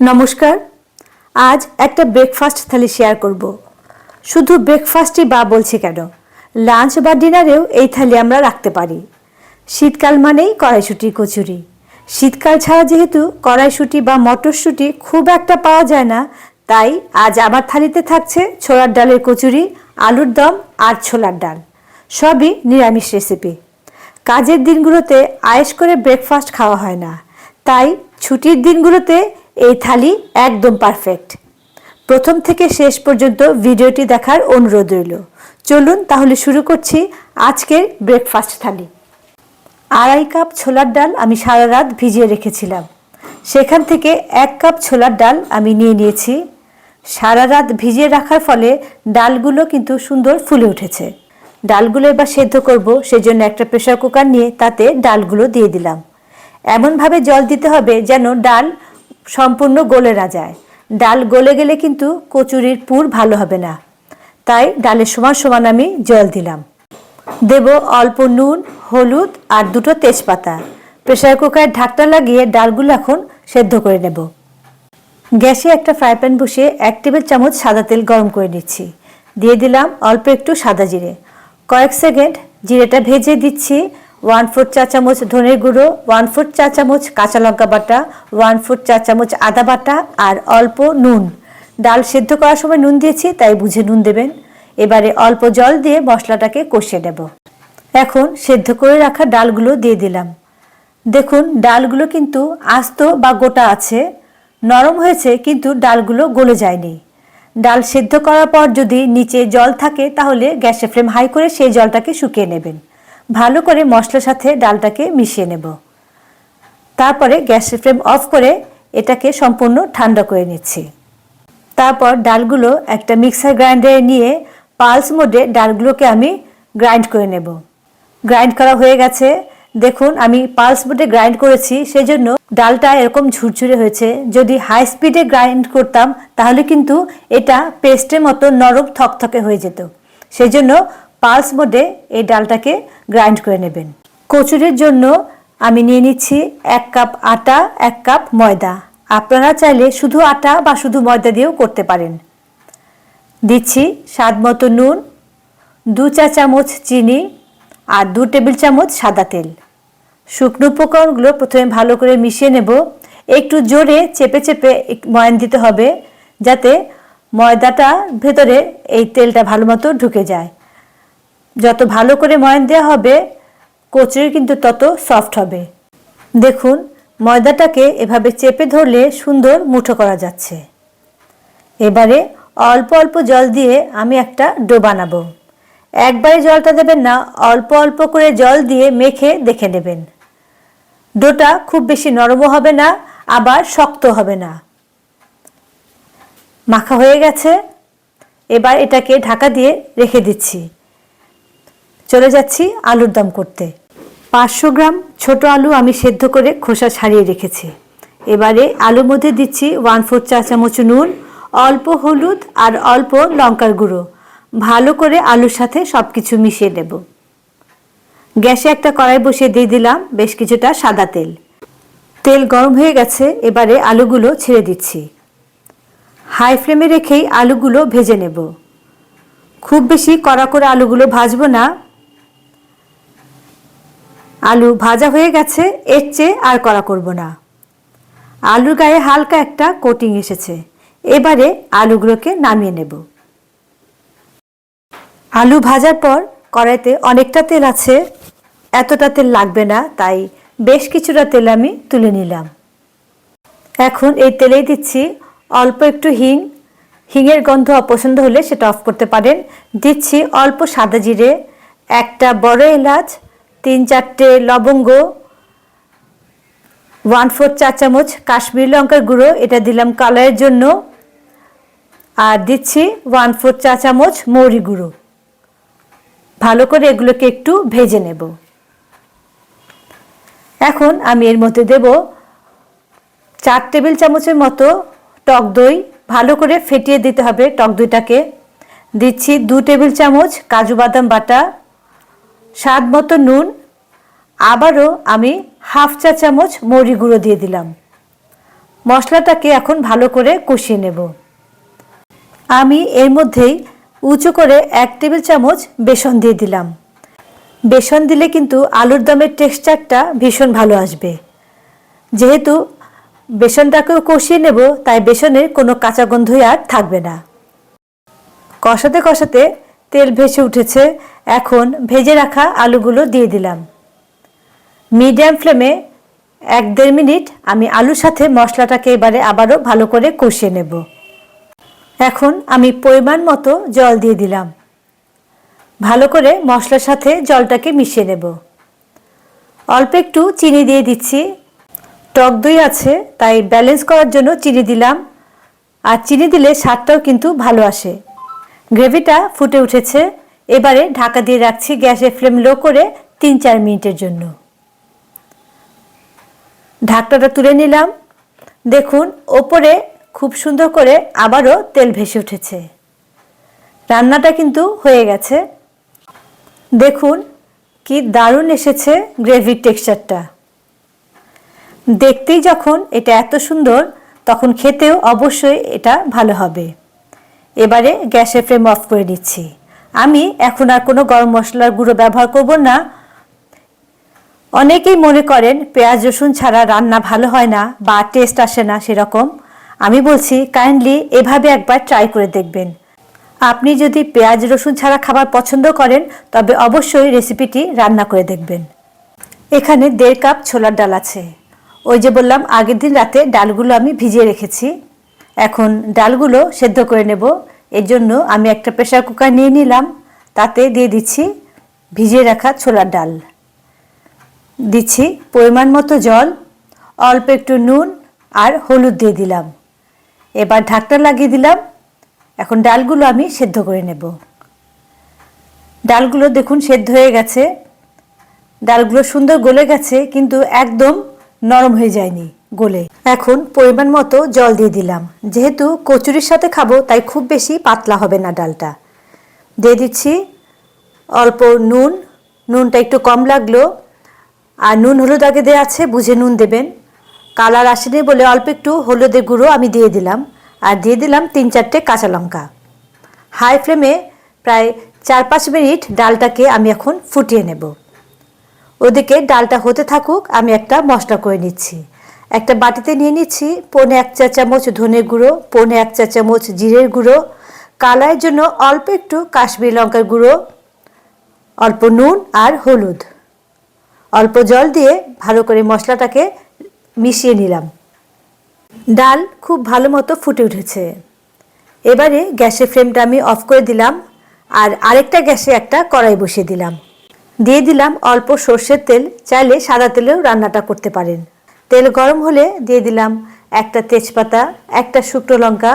নমস্কার। আজ একটা ব্রেকফাস্ট থালি শেয়ার করব। শুধু ব্রেকফাস্টই বা বলছি কেন? লাঞ্চ বা ডিনারেও এই থালি আমরা রাখতে পারি। শীতকাল মানেই কড়াইশুটি, কচুরি। শীতকাল ছাড়া যেহেতু কড়াইশুটি বা মটরশুঁটি খুব একটা পাওয়া যায় না, তাই আজ আমার থালিতে থাকছে ছোলার ডালের কচুরি, আলুর দম আর ছোলার ডাল। সবই নিরামিষ রেসিপি কাজের দিনগুলোতে আয়েস করে ব্রেকফাস্ট খাওয়া হয় না। তাই ছুটির দিনগুলোতে এই থালি একদম পারফেক্ট প্রথম থেকে শেষ পর্যন্ত ভিডিওটি দেখার অনুরোধ রইল। চলুন তাহলে শুরু করছি আজকের ব্রেকফাস্ট থালি। আড়াই কাপ ছোলার ডাল আমি সারা রাত ভিজিয়ে রেখেছিলাম। সেখান থেকে এক কাপ ছোলার ডাল আমি নিয়ে নিয়েছি। সারা রাত ভিজিয়ে রাখার ফলে ডালগুলো কিন্তু সুন্দর ফুলে উঠেছে। ডালগুলো এবার সেদ্ধ করব, সেজন্য একটা প্রেশার কুকার নিয়ে তাতে ডালগুলো দিয়ে দিলাম। এমনভাবে জল দিতে হবে যেন ডাল সম্পূর্ণ গলে না যায়। ডাল গলে গেলে কিন্তু কচুরির পুর ভালো হবে না। তাই ডালের সমান সমান আমি জল দিলাম। দেব অল্প নুন, হলুদ আর দুটো তেজপাতা। প্রেসার কুকারের ঢাকটা লাগিয়ে ডালগুলো এখন সেদ্ধ করে নেব। গ্যাসে একটা ফ্রাই প্যান বসিয়ে এক টেবিল চামচ সাদা তেল গরম করে নিচ্ছি। দিয়ে দিলাম অল্প একটু সাদা জিরে। কয়েক সেকেন্ড জিরেটা ভেজে দিচ্ছি। ওয়ান ফোর চা চামচ ধনের গুঁড়ো, ওয়ান ফোর চা চামচ কাঁচা লঙ্কা বাটা, ওয়ান ফোর চা চামচ আদা বাটা আর অল্প নুন। ডাল সেদ্ধ করার সময় নুন দিয়েছি, তাই বুঝে নুন দেবেন। এবারে অল্প জল দিয়ে মশলাটাকে কষিয়ে নেব। এখন সেদ্ধ করে রাখা ডালগুলো দিয়ে দিলাম। দেখুন, ডালগুলো কিন্তু আস্ত বা গোটা আছে। নরম হয়েছে, কিন্তু ডালগুলো গলে যায়নি। ডাল সেদ্ধ করার পর যদি নিচে জল থাকে, তাহলে গ্যাসের ফ্লেম হাই করে সেই জলটাকে শুকিয়ে নেবেন। ভালো করে মশলার সাথে ডালটাকে মিশিয়ে নেব। তারপরে গ্যাসের ফ্লেম অফ করে এটাকে সম্পূর্ণ ঠান্ডা করে নিচ্ছি। তারপর ডালগুলো একটা মিক্সার গ্রাইন্ডারে নিয়ে পালস মোডে ডালগুলোকে আমি গ্রাইন্ড করে নেব। গ্রাইন্ড করা হয়ে গেছে। দেখুন, আমি পালস মোডে গ্রাইন্ড করেছি, সেজন্য ডালটা এরকম ঝুরঝুরে হয়েছে। যদি হাই স্পিডে গ্রাইন্ড করতাম, তাহলে কিন্তু এটা পেস্টের মতো নরম থকথকে হয়ে যেত। সেজন্য পালস মোডে এই ডালটাকে গ্রাইন্ড করে নেবেন। কচুরির জন্য আমি নিয়ে নিচ্ছি এক কাপ আটা, এক কাপ ময়দা। আপনারা চাইলে শুধু আটা বা শুধু ময়দা দিয়েও করতে পারেন। দিচ্ছি স্বাদ মতো নুন, দু চা চামচ চিনি আর দু টেবিল চামচ সাদা তেল। শুকনো উপকরণগুলো প্রথমে ভালো করে মিশিয়ে নেব। একটু জোরে চেপে চেপে ময়ান দিতে হবে যাতে ময়দাটা ভেতরে এই তেলটা ভালো মতো ঢুকে যায়। যত ভালো করে ময়ান দেওয়া হবে, কচুরি কিন্তু তত সফট হবে। দেখুন, ময়দাটাকে এভাবে চেপে ধরলে সুন্দর মুঠো করা যাচ্ছে। এবারে অল্প অল্প জল দিয়ে আমি একটা ডো বানাবো। একবারে জলটা দেবেন না, অল্প অল্প করে জল দিয়ে মেখে দেখে নেবেন। ডোটা খুব বেশি নরমও হবে না, আবার শক্ত হবে না। মাখা হয়ে গেছে। এবার এটাকে ঢাকা দিয়ে রেখে দিচ্ছি। চলে যাচ্ছি আলুর দম করতে। পাঁচশো গ্রাম ছোট আলু আমি সেদ্ধ করে খোসা ছাড়িয়ে রেখেছি। এবারে আলুর মধ্যে দিচ্ছি ওয়ান ফোর চা চামচ নুন, অল্প হলুদ আর অল্প লঙ্কার গুঁড়ো। ভালো করে আলুর সাথে সব কিছু মিশিয়ে নেব। গ্যাসে একটা কড়াই বসিয়ে দিয়ে দিলাম বেশ কিছুটা সাদা তেল। তেল গরম হয়ে গেছে, এবারে আলুগুলো ছেড়ে দিচ্ছি। হাই ফ্লেমে রেখেই আলুগুলো ভেজে নেব। খুব বেশি কড়া করে আলুগুলো ভাজবো না আলু ভাজা হয়ে গেছে, এর চেয়ে আর কড়া করব না। আলুর গায়ে হালকা একটা কোটিং এসেছে, এবারে আলুগুলোকে নামিয়ে নেব। আলু ভাজার পর কড়াইতে অনেকটা তেল আছে, এতটা তেল লাগবে না, তাই বেশ কিছুটা তেল আমি তুলে নিলাম। এখন এই তেলেই দিচ্ছি অল্প একটু হিং। হিংয়ের গন্ধ অপছন্দ হলে সেটা অফ করতে পারেন। দিচ্ছি অল্প সাদা জিরে, একটা বড় এলাচ তিন চারটে লবঙ্গ ওয়ান ফোর চা চামচ কাশ্মীর লঙ্কার গুঁড়ো, এটা দিলাম কালারের জন্য। আর দিচ্ছি ওয়ান ফোর চা চামচ মৌরি গুঁড়ো। ভালো করে এগুলোকে একটু ভেজে নেব। এখন আমি এর মধ্যে দেব চার টেবিল চামচের মতো টক দই। ভালো করে ফেটিয়ে দিতে হবে টক দইটাকে। দিচ্ছি দু টেবিল চামচ কাজু বাদাম বাটা। স্বাদ মতো নুন, আবারও আমি হাফ চা চামচ মৌরি গুঁড়ো দিয়ে দিলাম। মশলাটাকে এখন ভালো করে কষিয়ে নেব। আমি এর মধ্যেই উঁচু করে এক টেবিল চামচ বেসন দিয়ে দিলাম। বেসন দিলে কিন্তু আলুর দমের টেক্সচারটা ভীষণ ভালো আসবে। যেহেতু বেসনটাকেও কষিয়ে নেব, তাই বেসনের কোনো কাঁচা গন্ধই আর থাকবে না। কষাতে কষাতে তেল ভেসে উঠেছে। এখন ভেজে রাখা আলুগুলো দিয়ে দিলাম। মিডিয়াম ফ্লেমে এক দেড় মিনিট আমি আলুর সাথে মশলাটাকে এবারে আবারও ভালো করে কষিয়ে নেব। এখন আমি পরিমাণ মতো জল দিয়ে দিলাম। ভালো করে মশলার সাথে জলটাকে মিশিয়ে নেব। অল্প একটু চিনি দিয়ে দিচ্ছি। টক দই আছে, তাই ব্যালেন্স করার জন্য চিনি দিলাম। আর চিনি দিলে স্বাদটাও কিন্তু ভালো আসে। গ্রেভিটা ফুটে উঠেছে। এবারে ঢাকা দিয়ে রাখছি গ্যাসের ফ্লেম লো করে তিন চার মিনিটের জন্য। ঢাকনাটা তুলে নিলাম। দেখুন, ওপরে খুব সুন্দর করে আবারও তেল ভেসে উঠেছে। রান্নাটা কিন্তু হয়ে গেছে। দেখুন, কি দারুণ এসেছে গ্রেভির টেক্সচারটা। দেখতেই যখন এটা এত সুন্দর, তখন খেতেও অবশ্যই এটা ভালো হবে। এবারে গ্যাসের ফ্লেম অফ করে দিচ্ছি আমি এখন আর কোনো গরম মশলার গুঁড়ো ব্যবহার করব না। অনেকেই মনে করেন পেঁয়াজ, রসুন ছাড়া রান্না ভালো হয় না বা টেস্ট আসে না সেরকম। আমি বলছি কাইন্ডলি এভাবে একবার ট্রাই করে দেখবেন। আপনি যদি পেঁয়াজ, রসুন ছাড়া খাবার পছন্দ করেন, তবে অবশ্যই রেসিপিটি রান্না করে দেখবেন। এখানে দেড় কাপ ছোলার ডাল আছে। ওই যে বললাম, আগের দিন রাতে ডালগুলো আমি ভিজিয়ে রেখেছি। এখন ডালগুলো সেদ্ধ করে নেব। এর জন্য আমি একটা প্রেশার কুকার নিয়ে নিলাম। তাতে দিয়ে দিচ্ছি ভিজিয়ে রাখা ছোলার ডাল। দিচ্ছি পরিমাণ মতো জল, অল্প একটু নুন আর হলুদ দিয়ে দিলাম। এবার ঢাকনা লাগিয়ে দিলাম। এখন ডালগুলো আমি সেদ্ধ করে নেব। ডালগুলো দেখুন সেদ্ধ হয়ে গেছে। ডালগুলো সুন্দর গলে গেছে, কিন্তু একদম নরম হয়ে যায়নি। গলে। এখন পরিমাণ মতো জল দিয়ে দিলাম। যেহেতু কচুরির সাথে খাব, তাই খুব বেশি পাতলা হবে না ডালটা। দিয়ে দিচ্ছি অল্প নুন। নুনটা একটু কম লাগল। আর নুন হলুদ আগে দেওয়া আছে, বুঝে নুন দেবেন। কালার আসেনি বলে অল্প একটু হলুদের গুঁড়ো আমি দিয়ে দিলাম। আর দিয়ে দিলাম তিন চারটে কাঁচা লঙ্কা। হাই ফ্লেমে প্রায় চার পাঁচ মিনিট ডালটাকে আমি এখন ফুটিয়ে নেব। ওদিকে ডালটা হতে থাকুক, আমি একটা মশলা করে নিচ্ছি। একটা বাটিতে নিয়ে নিচ্ছি, পৌনে এক চা চামচ ধনের গুঁড়ো, পৌনে এক চা চামচ জিরের গুঁড়ো কালারের জন্য অল্প একটু কাশ্মীর লঙ্কার গুঁড়ো, অল্প নুন আর হলুদ। অল্প জল দিয়ে ভালো করে মশলাটাকে মিশিয়ে নিলাম। ডাল খুব ভালো মতো ফুটে উঠেছে। এবারে গ্যাসের ফ্লেমটা আমি অফ করে দিলাম আর আরেকটা গ্যাসে একটা কড়াই বসিয়ে দিলাম। দিয়ে দিলাম অল্প সর্ষের তেল, চাইলে সাদা তেলেও রান্নাটা করতে পারেন। তেল গরম হলে দিয়ে দিলাম একটা তেজপাতা, একটা শুকনো লঙ্কা,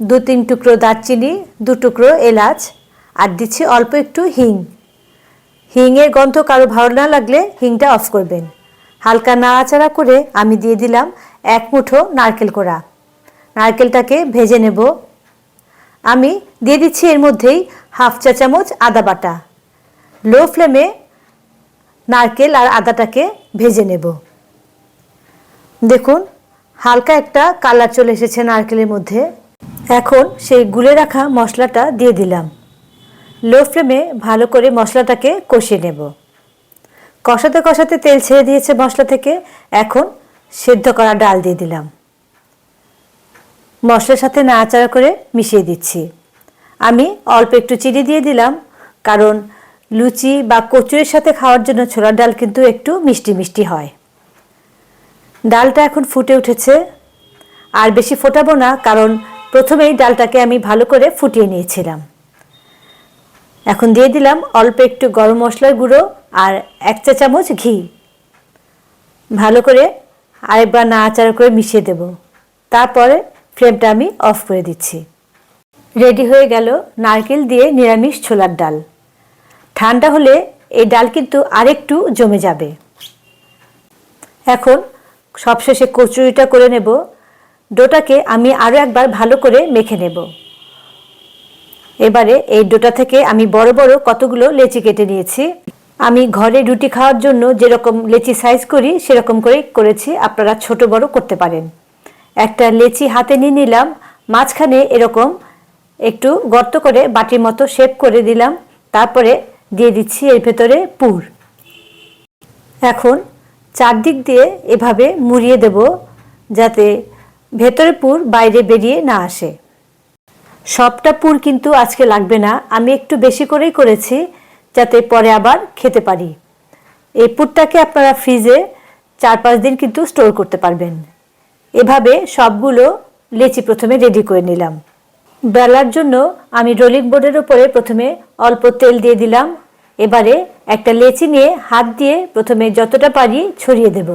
দু তিন টুকরো দারচিনি, দু টুকরো এলাচ, আর দিচ্ছি অল্প একটু হিং। হিংয়ের গন্ধ কারও ভালো না লাগলে হিংটা অফ করবেন। হালকা নাড়াচাড়া করে আমি দিয়ে দিলাম এক মুঠো নারকেল কোড়া। নারকেলটাকে ভেজে নেব। আমি দিয়ে দিচ্ছি এর মধ্যেই হাফ চা চামচ আদা বাটা। লো ফ্লেমে নারকেল আর আদাটাকে ভেজে নেব। দেখুন, হালকা একটা কালার চলে এসেছে নারকেলের মধ্যে। এখন সেই গুলে রাখা মশলাটা দিয়ে দিলাম। লো ফ্লেমে ভালো করে মশলাটাকে কষিয়ে নেব। কষাতে কষাতে তেল ছেড়ে দিয়েছে মশলা থেকে। এখন সেদ্ধ করা ডাল দিয়ে দিলাম। মশলার সাথে নাড়াচাড়া করে মিশিয়ে দিচ্ছি। আমি অল্প একটু চিনি দিয়ে দিলাম, কারণ লুচি বা কচুরির সাথে খাওয়ার জন্য ছোলার ডাল কিন্তু একটু মিষ্টি মিষ্টি হয়। ডালটা এখন ফুটে উঠেছে। আর বেশি ফোটাবো না, কারণ প্রথমেই ডালটাকে আমি ভালো করে ফুটিয়ে নিয়েছিলাম। এখন দিয়ে দিলাম অল্প একটু গরম মশলার গুঁড়ো আর এক চা চামচ ঘি। ভালো করে আরেকবার নাড়াচাড়া করে মিশিয়ে দেব। তারপরে ফ্লেমটা আমি অফ করে দিচ্ছি। রেডি হয়ে গেল নারকেল দিয়ে নিরামিষ ছোলার ডাল। ঠান্ডা হলে এই ডাল কিন্তু আরেকটু জমে যাবে। এখন সবশেষে কচুরিটা করে নেব। ডোটাকে আমি আরও একবার ভালো করে মেখে নেব। এবারে এই ডোটা থেকে আমি বড় বড় কতগুলো লেচি কেটে নিয়েছি। আমি ঘরে রুটি খাওয়ার জন্য যেরকম লেচি সাইজ করি, সেরকম করেই করেছি। আপনারা ছোট বড় করতে পারেন। একটা লেচি হাতে নিয়ে নিলাম। মাঝখানে এরকম একটু গর্ত করে বাটির মতো শেপ করে দিলাম। তারপরে দিয়ে দিচ্ছি এর ভেতরে পুর। এখন চারদিক দিয়ে এভাবে মুড়িয়ে দেব যাতে ভেতরে পুর বাইরে বেরিয়ে না আসে। সবটা পুর কিন্তু আজকে লাগবে না। আমি একটু বেশি করেই করেছি যাতে পরে আবার খেতে পারি। এই পুরটাকে আপনারা ফ্রিজে চার পাঁচ দিন কিন্তু স্টোর করতে পারবেন। এভাবে সবগুলো লেচি প্রথমে রেডি করে নিলাম। বেলার জন্য আমি রোলিং বোর্ডের ওপরে প্রথমে অল্প তেল দিয়ে দিলাম। এবারে একটা লেচি নিয়ে হাত দিয়ে প্রথমে যতটা পারি ছড়িয়ে দেব।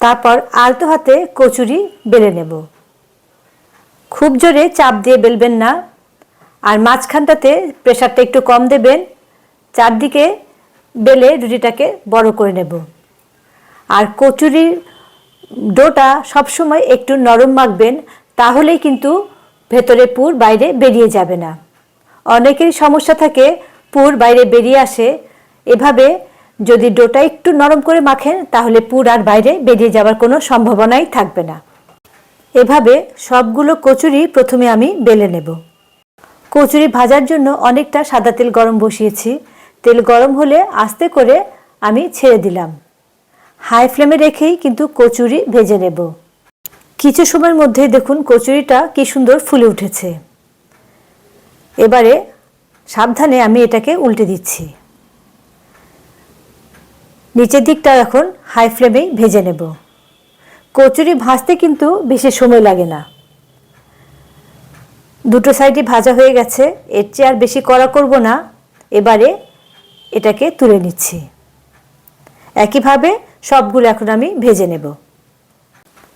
তারপর আলতো হাতে কচুরি বেলে নেব। খুব জোরে চাপ দিয়ে বেলবেন না, আর মাঝখানটাতে প্রেশারটা একটু কম দেবেন। চারদিকে বেলে রুটিটাকে বড় করে নেব। আর কচুরির ডোটা সবসময় একটু নরম মাখবেন, তাহলেই কিন্তু ভেতরে পুর বাইরে বেরিয়ে যাবে না। অনেকেরই সমস্যা থাকে পুর বাইরে বেরিয়ে আসে, এভাবে যদি ডোটা একটু নরম করে মাখেন, তাহলে পুর আর বাইরে বেরিয়ে যাওয়ার কোনো সম্ভাবনাই থাকবে না। এভাবে সবগুলো কচুরি প্রথমে আমি বেলে নেব। কচুরি ভাজার জন্য অনেকটা সাদা তেল গরম বসিয়েছি। তেল গরম হলে আস্তে করে আমি ছেড়ে দিলাম। হাই ফ্লেমে রেখেই কিন্তু কচুরি ভেজে নেব। কিছু সময়ের মধ্যে দেখুন কচুরিটা কি সুন্দর ফুলে উঠেছে। এবারে সাবধানে আমি এটাকে উল্টে দিচ্ছি। নিচের দিকটা এখন হাই ফ্লেমেই ভেজে নেব। কচুরি ভাজতে কিন্তু বেশি সময় লাগে না। দুটো সাইডই ভাজা হয়ে গেছে, এর চেয়ে আর বেশি কড়া করব না। এবারে এটাকে তুলে নিচ্ছি। একইভাবে সবগুলো এখন আমি ভেজে নেব।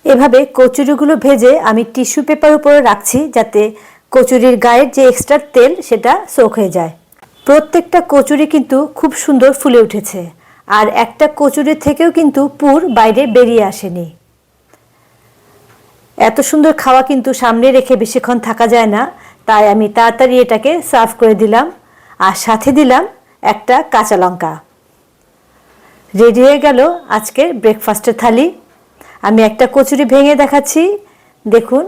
এভাবে কচুরিগুলো ভেজে আমি টিস্যু পেপার উপরে রাখছি যাতে কচুরির গায়ের যে এক্সট্রা তেল সেটা সোক হয়ে যায়। প্রত্যেকটা কচুরি কিন্তু খুব সুন্দর ফুলে উঠেছে। আর একটা কচুরি থেকেও কিন্তু পুর বাইরে বেরিয়ে আসেনি। এত সুন্দর খাওয়া কিন্তু সামনে রেখে বেশিক্ষণ থাকা যায় না। তাই আমি তাড়াতাড়ি এটাকে সার্ভ করে দিলাম। আর সাথে দিলাম একটা কাঁচা লঙ্কা। রেডি হয়ে গেল আজকের ব্রেকফাস্টের থালি। আমি একটা কচুরি ভেঙে দেখাচ্ছি। দেখুন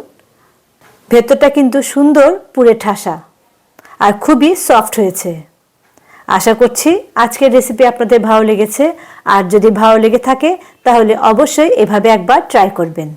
ভেতরটা কিন্তু সুন্দর পুরে ঠাসা আর খুবই সফট হয়েছে। আশা করছি আজকের রেসিপি আপনাদের ভালো লেগেছে। আর যদি ভালো লেগে থাকে, তাহলে অবশ্যই এভাবে একবার ট্রাই করবেন।